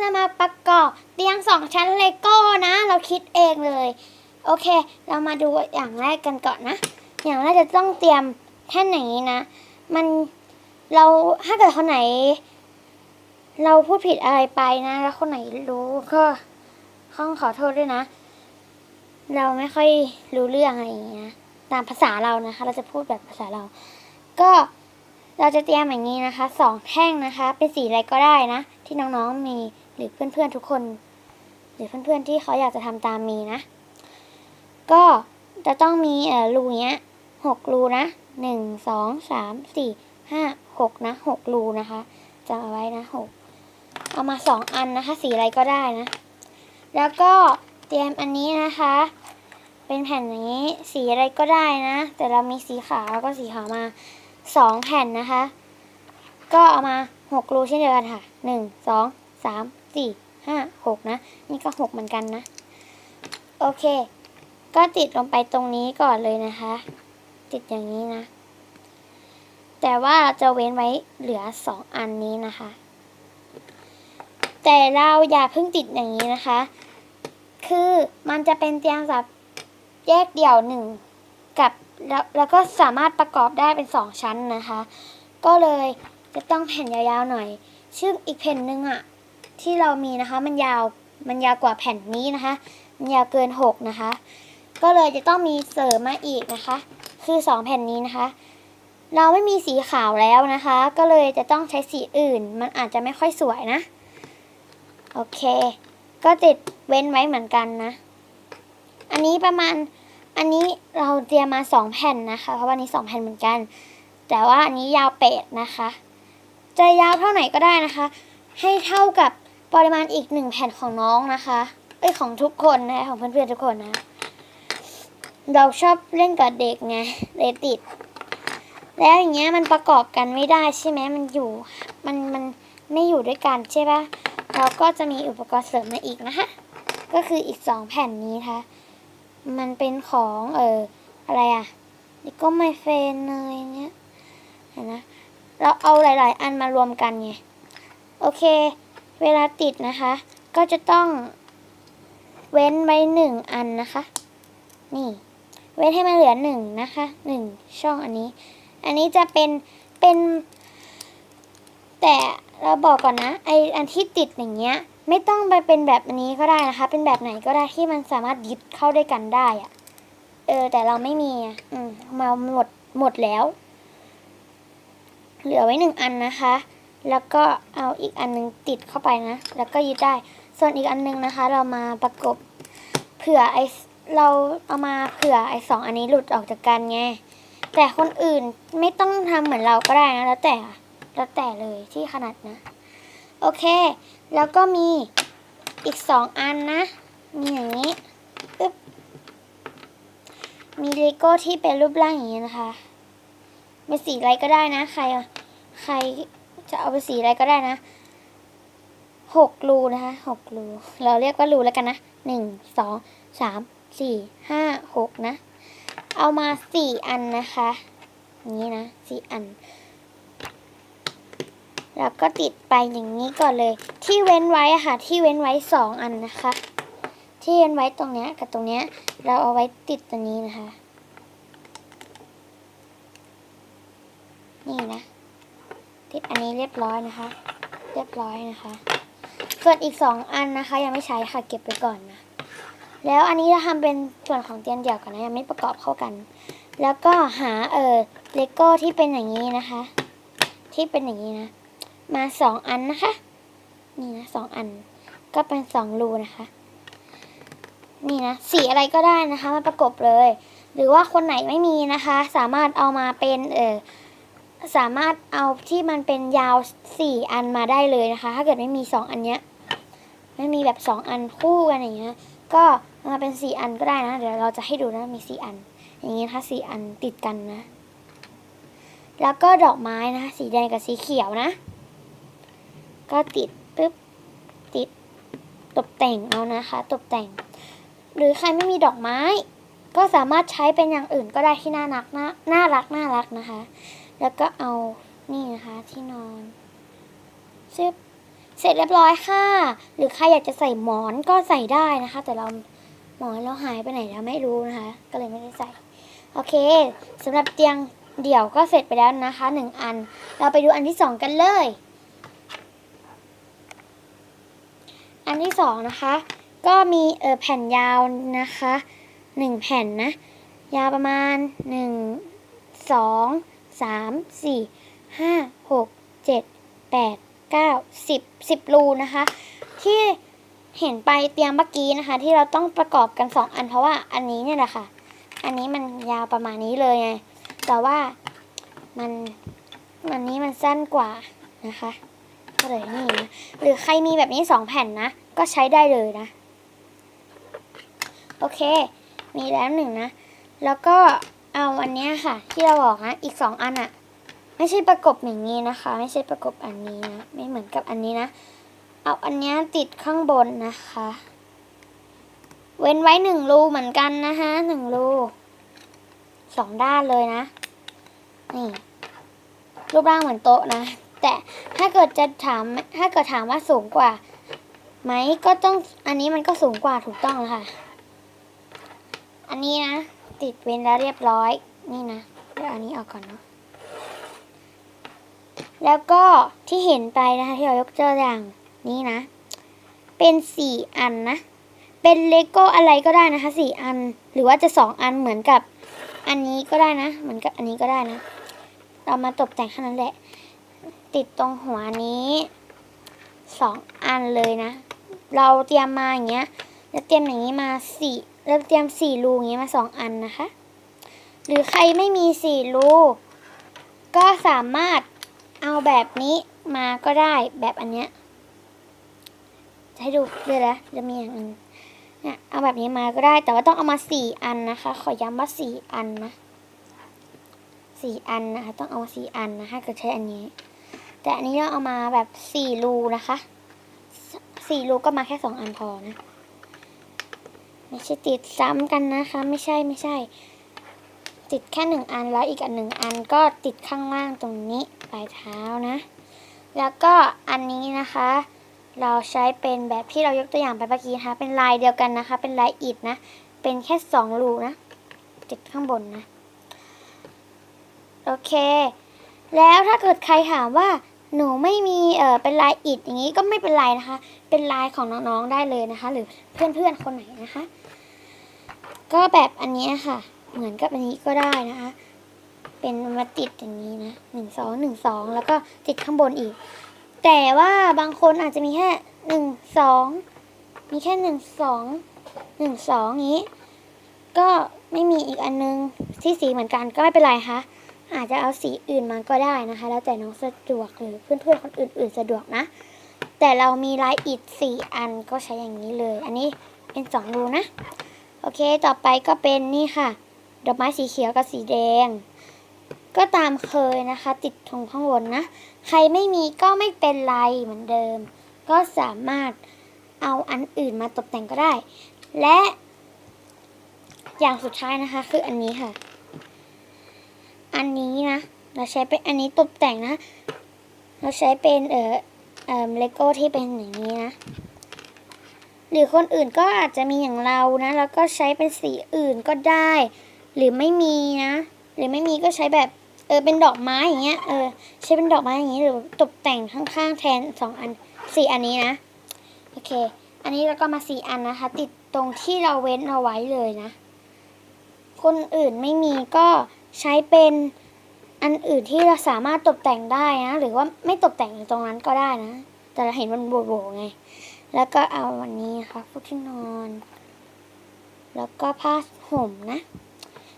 จะมาประกอบเตียงสองชั้นเลโก้นะ เราคิดเองเลย โอเค เรามาดูอย่างแรกกันก่อนนะ อย่างแรกจะต้องเตรียมแท่นอย่างนี้นะ มันเราถ้าเกิดคนไหน เราพูดผิดอะไรไปนะ แล้วคนไหนรู้ก็ข้องขอโทษด้วยนะ เราไม่ค่อยรู้เรื่องอะไรอย่างเงี้ยตามภาษาเรานะคะ เราจะพูดแบบภาษาเรา ก็เราจะเตรียมอย่างนี้นะคะสองแท่งนะคะ เป็นสีอะไรก็ได้นะ ที่น้องๆมี หรือเพื่อนๆทุกคน หรือเพื่อนๆที่เขาอยากจะทำตามมีนะ ก็จะต้องมีเอ่อรูเนี้ยหกรูนะหนึ่งสองสามสี่ห้าหกนะหกรูนะคะจำเอาไว้นะหกเอามาสองอันนะคะ สีอะไรก็ได้นะ แล้วก็เตรียมอันนี้นะคะ เป็นแผ่นอย่างนี้สีอะไรก็ได้นะ แต่เรามีสีขาวแล้วก็สีขาวมาสองแผ่นนะคะ ก็เอามาหกรูเช่นเดียวกันค่ะหนึ่งสองสาม สี่ห้าหกนะ นี่ก็หกเหมือนกันนะ โอเค ก็ติดลงไปตรงนี้ก่อนเลยนะคะ ติดอย่างนี้นะ แต่ว่าเราจะเว้นไว้เหลือสองอันนี้นะคะ แต่เราอย่าเพิ่งติดอย่างนี้นะคะ คือมันจะเป็นเตียงแบบแยกเดี่ยวหนึ่งกับแล้วแล้วก็สามารถประกอบได้เป็นสองชั้นนะคะ ก็เลยจะต้องแผ่นยาวๆหน่อย ซึ่งอีกแผ่นหนึ่งอะ ที่เรามีนะคะ มันยาวมันยาวกว่าแผ่นนี้นะคะ มันยาวเกินหกนะคะ ก็เลยจะต้องมีเสริมมาอีกนะคะ คือสองแผ่นนี้นะคะ เราไม่มีสีขาวแล้วนะคะ ก็เลยจะต้องใช้สีอื่น มันอาจจะไม่ค่อยสวยนะ โอเค ก็ติดเว้นไว้เหมือนกันนะ อันนี้ประมาณ อันนี้เราเตรียมมาสองแผ่นนะคะ เพราะว่านี้สองแผ่นเหมือนกัน แต่ว่าอันนี้ยาวเป็ดนะคะ จะยาวเท่าไหนก็ได้นะคะ ให้เท่ากับ ปริมาณอีกหนึ่งแผ่นของน้องนะคะ เอ้ยของทุกคนนะ ของเพื่อนๆทุกคนนะ เราชอบเล่นกับเด็กไงเลยติด แล้วอย่างเงี้ยมันประกอบกันไม่ได้ใช่ไหมมันอยู่ มันมันไม่อยู่ด้วยกันใช่ปะเราก็จะมีอุปกรณ์เสริมมาอีกนะคะ ก็คืออีกสองแผ่นนี้นะคะมันเป็นของเอออะไรอะนี่ก็ไม่เฟนเลยเนี่ยเห็นนะ เราเอาหลาย ๆ อันมารวมกันไง โอเค เวลาติดนะคะ ก็จะต้องเว้นไว้หนึ่งอันนะคะ นี่ เว้นให้มันเหลือหนึ่งนะคะหนึ่งช่องอันนี้ อันนี้จะเป็นเป็น แต่เราบอกก่อนนะ ไออันที่ติดอย่างเงี้ย ไม่ต้องไปเป็นแบบนี้ก็ได้นะคะ เป็นแบบไหนก็ได้ที่มันสามารถยึดเข้าด้วยกันได้อะเออ แต่เราไม่มีอะอืมมาหมดหมดแล้ว เหลือไว้หนึ่งอันนะคะ แล้วก็เอาอีกอันนึงติดเข้าไปนะ แล้วก็ยึดได้ ส่วนอีกอันนึงนะคะ เรามาประกบเผื่อไอเราเอามาเผื่อไอสองอันนี้หลุดออกจากกันไง แต่คนอื่นไม่ต้องทำเหมือนเราก็ได้นะ แล้วแต่แล้วแต่เลยที่ขนาดนะ โอเค แล้วก็มีอีกสองอันนะ มีอย่างนี้อึ๊บมีเลโก้ที่เป็นรูปร่างอย่างนี้นะคะเป็นสีอะไรก็ได้นะ ใคร ใคร จะเอาไปสีอะไรก็ได้นะหกรูนะคะหกรู เราเรียกว่ารูแล้วกันนะหนึ่งสองสามสี่ห้าหกนะ เอามาสี่อันนะคะนี้นะสี่อัน แล้วก็ติดไปอย่างนี้ก่อนเลย ที่เว้นไว้อะค่ะ ที่เว้นไว้สองอันนะคะ ที่เว้นไว้ตรงเนี้ยกับตรงเนี้ย เราเอาไว้ติดตัวนี้นะคะ นี่นะ อันนี้เรียบร้อยนะคะ เรียบร้อยนะคะ ส่วนอีกสองอันนะคะ ยังไม่ใช้ค่ะเก็บไว้ก่อนนะแล้วอันนี้จะทำเป็นส่วนของเตียงเดี่ยวก่อนนะยังไม่ประกอบเข้ากัน แล้วก็หาเออเลโก้ที่เป็นอย่างนี้นะคะ ที่เป็นอย่างนี้นะ มาสองอันนะคะ นี่นะสองอัน ก็เป็นสองรูนะคะ นี่นะสีอะไรก็ได้นะคะมาประกบเลย หรือว่าคนไหนไม่มีนะคะ สามารถเอามาเป็นเออ สามารถเอาที่มันเป็นยาวสี่อันมาได้เลยนะคะ ถ้าเกิดไม่มีสองอันเนี้ยไม่มีแบบสองอันคู่กันอย่างเงี้ยก็มาเป็นสี่อันก็ได้นะ เดี๋ยวเราจะให้ดูนะมีสี่อัน อย่างเงี้นะคะสี่อันติดกันนะ แล้วก็ดอกไม้นะสีแดงกับสีเขียวนะ ก็ติดปึ๊บติดตกแต่งเอานะคะ ตกแต่ง หรือใครไม่มีดอกไม้ ก็สามารถใช้เป็นอย่างอื่นก็ได้ที่น่ารักนะน่ารักน่ารักนะคะ แล้วก็เอานี่นะคะที่นอนซึบเสร็จเรียบร้อยค่ะ หรือใครอยากจะใส่หมอนก็ใส่ได้นะคะ แต่เราหมอนเราหายไปไหนแล้วไม่รู้นะคะ ก็เลยไม่ได้ใส่ โอเคสำหรับเตียงเดี่ยวก็เสร็จไปแล้วนะคะหนึ่งอัน เราไปดูอันที่สองกันเลย อันที่สองนะคะ ก็มีเออแผ่นยาวนะคะหนึ่งแผ่นนะ ยาวประมาณหนึ่งสอง สามสี่ห้าหกเจ็ดแปดเก้าสิบสิบรูนะคะ ที่เห็นไปเตียงเมื่อกี้นะคะ ที่เราต้องประกอบกันสองอันเพราะว่าอันนี้เนี่ยแหละค่ะ อันนี้มันยาวประมาณนี้เลยไงแต่ว่ามันอันนี้มันสั้นกว่านะคะก็เลยนี่นะหรือใครมีแบบนี้สองแผ่นนะ ก็ใช้ได้เลยนะ โอเค มีแล้วหนึ่งนะ แล้วก็ เอาอันเนี้ยค่ะ ที่เราบอกนะอีกสองอันอะไม่ใช่ประกบอย่างนี้นะคะ ไม่ใช่ประกบอันนี้นะไม่เหมือนกับอันนี้นะ เอาอันเนี้ยติดข้างบนนะคะ เว้นไว้หนึ่งรูเหมือนกันนะคะหนึ่งรูสองด้านเลยนะนี่รูปร่างเหมือนโต๊ะนะ แต่ถ้าเกิดจะถามถ้าเกิดถามว่าสูงกว่าไหมก็ต้องอันนี้มันก็สูงกว่าถูกต้องแล้วค่ะ อันนี้นะ ติดเว้นแล้วเรียบร้อย นี่นะเดี๋ยวอันนี้เอาก่อนเนาะแล้วก็ที่เห็นไปนะคะที่เรายกตัวอย่างนี้นะ เป็นสี่อันนะ เป็นเลโก้อะไรก็ได้นะคะสี่อัน หรือว่าจะสองอันเหมือนกับอันนี้ก็ได้นะ เหมือนกับอันนี้ก็ได้นะ เรามาตกแต่งแค่นั้นแหละ ติดตรงหัวนี้สองอันเลยนะ เราเตรียมมาอย่างเงี้ยแล้วเตรียมอย่างนี้มาสี่ แล้วเตรียมสี่รูอย่างนี้มาสองอันนะคะ หรือใครไม่มีสี่รูก็สามารถเอาแบบนี้มาก็ได้แบบอันเนี้ยจะให้ดูเลยนะจะมีอย่างอื่นเนี่ยเอาแบบนี้มาก็ได้ แต่ว่าต้องเอามาสี่อันนะคะ ขอย้ำว่าสี่อันนะสี่อันนะคะ ต้องเอามาสี่อันนะคะเกิดใช้อันนี้ แต่อันนี้เราเอามาแบบสี่รูนะคะสี่รูก็มาแค่สองอันพอนะ ไม่ใช่ติดซ้ำกันนะคะ ไม่ใช่ไม่ใช่ ติดแค่หนึ่งอันแล้วอีกอันหนึ่งอันก็ติดข้างล่างตรงนี้ปลายเท้านะ แล้วก็อันนี้นะคะ เราใช้เป็นแบบที่เรายกตัวอย่างไปเมื่อกี้นะคะเป็นลายเดียวกันนะคะ เป็นลายอิฐนะ เป็นแค่สองรูนะ ติดข้างบนนะโอเค แล้วถ้าเกิดใครถามว่าหนูไม่มีเออเป็นลายอิฐอย่างนี้ก็ไม่เป็นไรนะคะ เป็นลายของน้องๆได้เลยนะคะ หรือเพื่อนๆคนไหนนะคะ ก็แบบอันนี้ค่ะ เหมือนกับอันนี้ก็ได้นะคะ เป็นมาติดอย่างนี้นะหนึ่งสองหนึ่งสองแล้วก็ติดข้างบนอีก แต่ว่าบางคนอาจจะมีแค่หนึ่งสองมีแค่หนึ่งสองหนึ่งสองนี้ ก็ไม่มีอีกอันนึงที่สีเหมือนกันก็ไม่เป็นไรค่ะอาจจะเอาสีอื่นมาก็ได้นะคะ แล้วแต่น้องสะดวกหรือเพื่อนๆคนอื่น ๆ สะดวกนะ แต่เรามีลายอิฐสี่อันก็ใช้อย่างนี้เลย อันนี้เป็นสองรูนะ โอเค ต่อไปก็เป็นนี่ค่ะ ดอกไม้สีเขียวกับสีแดง ก็ตามเคยนะคะ ติดตรงข้างบนนะ ใครไม่มีก็ไม่เป็นไรเหมือนเดิม ก็สามารถเอาอันอื่นมาตกแต่งก็ได้ และอย่างสุดท้ายนะคะ คืออันนี้ค่ะ อันนี้นะ เราใช้เป็นอันนี้ตกแต่งนะ เราใช้เป็นเออเออเลโก้ที่เป็นอย่างนี้นะ หรือคนอื่นก็อาจจะมีอย่างเรานะ แล้วก็ใช้เป็นสีอื่นก็ได้ หรือไม่มีนะ หรือไม่มีก็ใช้แบบเออเป็นดอกไม้อย่างเงี้ยเออใช้เป็นดอกไม้อย่างนี้หรือตกแต่งข้างๆแทนสองอันสี่อันนี้นะโอเค อันนี้แล้วก็มาสี่อันนะคะ ติดตรงที่เราเว้นเอาไว้เลยนะ คนอื่นไม่มีก็ใช้เป็นอันอื่นที่เราสามารถตกแต่งได้นะ หรือว่าไม่ตกแต่งตรงนั้นก็ได้นะ แต่เราเห็นมันโบว์ๆไง แล้วก็เอาวันนี้นะคะฟูกที่นอน แล้วก็ผ้าห่มนะ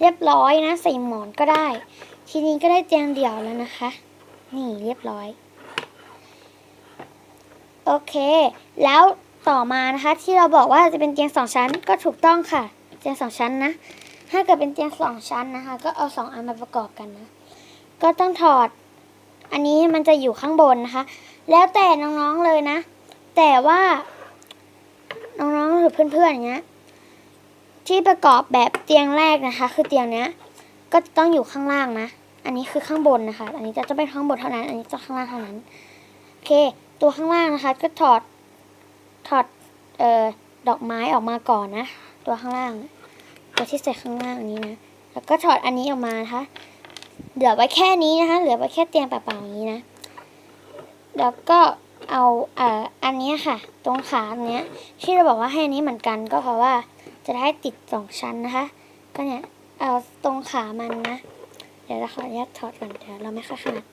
เรียบร้อยนะ ใส่หมอนก็ได้ ทีนี้ก็ได้เตียงเดี่ยวแล้วนะคะ นี่เรียบร้อย โอเค แล้วต่อมานะคะ ที่เราบอกว่าจะเป็นเตียงสองชั้นก็ถูกต้องค่ะ เตียงสองชั้นนะถ้าเกิดเป็นเตียงสองชั้นนะคะ ก็เอาสองอันมาประกอบกันนะ ก็ต้องถอด อันนี้มันจะอยู่ข้างบนนะคะ แล้วแต่น้องๆเลยนะ แต่ว่าน้องๆหรือเพื่อนๆอย่างเงี้ยที่ประกอบแบบเตียงแรกนะคะ คือเตียงเนี้ยก็จะต้องอยู่ข้างล่างนะ อันนี้คือข้างบนนะคะ อันนี้จะต้องเป็นข้างบนเท่านั้น อันนี้จะข้างล่างเท่านั้นโอเค ตัวข้างล่างนะคะ ก็ถอดถอดเอ่อดอกไม้ออกมาก่อนนะ ตัวข้างล่างตัวที่ใส่ข้างล่างนี้นะ แล้วก็ถอดอันนี้ออกมานะคะ เหลือไว้แค่นี้นะคะ เหลือไว้แค่เตียงเปล่าๆนี้นะ แล้วก็ เอาเอ่ออันนี้ค่ะ ตรงขาอันเนี้ยที่เราบอกว่าให้อันนี้เหมือนกันก็เพราะว่าจะได้ติดสองชั้นนะคะ ก็เนี่ยเอาตรงขามันนะ เดี๋ยวเราขออนุญาตถอดก่อนเดี๋ยวเราไม่ค่อยถนัด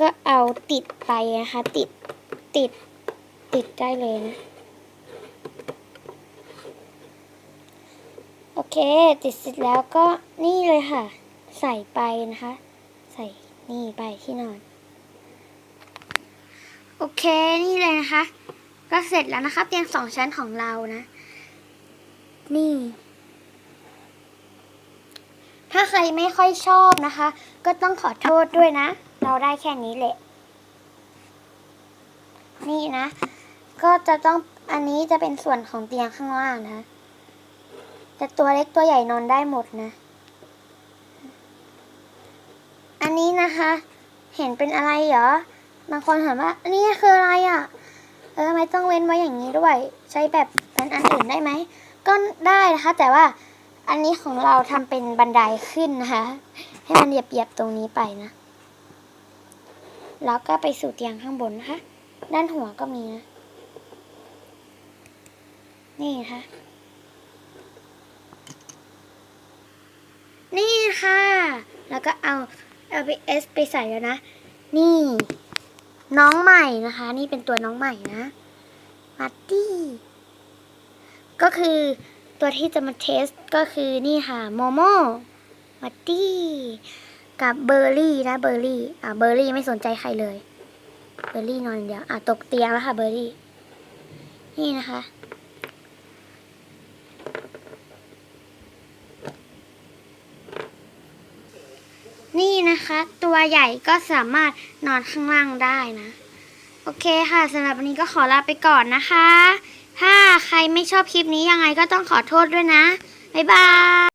ก็เอาติดไปนะคะ ติดติดติดได้เลยนะ โอเค ติดเสร็จแล้วก็นี่เลยค่ะ ใส่ไปนะคะ นี่ไปที่นอน โอเคนี่เลยนะคะ ก็เสร็จแล้วนะคะเตียงสองชั้นของเรานะ นี่ ถ้าใครไม่ค่อยชอบนะคะ ก็ต้องขอโทษด้วยนะ เราได้แค่นี้แหละ นี่นะ ก็จะต้องอันนี้จะเป็นส่วนของเตียงข้างล่างนะ แต่ตัวเล็กตัวใหญ่นอนได้หมดนะ อันนี้นะคะ เห็นเป็นอะไรเหรอบางคนถามว่าอันนี้คืออะไรอะเออทำไมต้องเว้นไว้อย่างนี้ด้วย ใช้แบบเป็นอันอื่นได้ไหมก็ได้นะคะ แต่ว่าอันนี้ของเราทำเป็นบันไดขึ้นนะคะ ให้มันเหยียบๆตรงนี้ไปนะ แล้วก็ไปสู่เตียงข้างบนนะคะ ด้านหัวก็มีนะ นี่นะคะนี่ค่ะ แล้วก็เอา LPS ไปใส่แล้วนะ นี่ น้องใหม่นะคะ นี่เป็นตัวน้องใหม่นะมาตี้ก็คือตัวที่จะมาเทสก็คือนี่ค่ะโมโมมาตี้กับเบอร์รี่นะเบอร์รี่อะเบอร์รี่ไม่สนใจใครเลย เบอร์รี่นอนเดียวอะตกเตียงแล้วค่ะเบอร์รี่ นี่นะคะ นี่นะคะ ตัวใหญ่ก็สามารถนอนข้างล่างได้นะ โอเคค่ะสำหรับวันนี้ก็ขอลาไปก่อนนะคะ ถ้าใครไม่ชอบคลิปนี้ยังไงก็ต้องขอโทษด้วยนะ บ๊ายบาย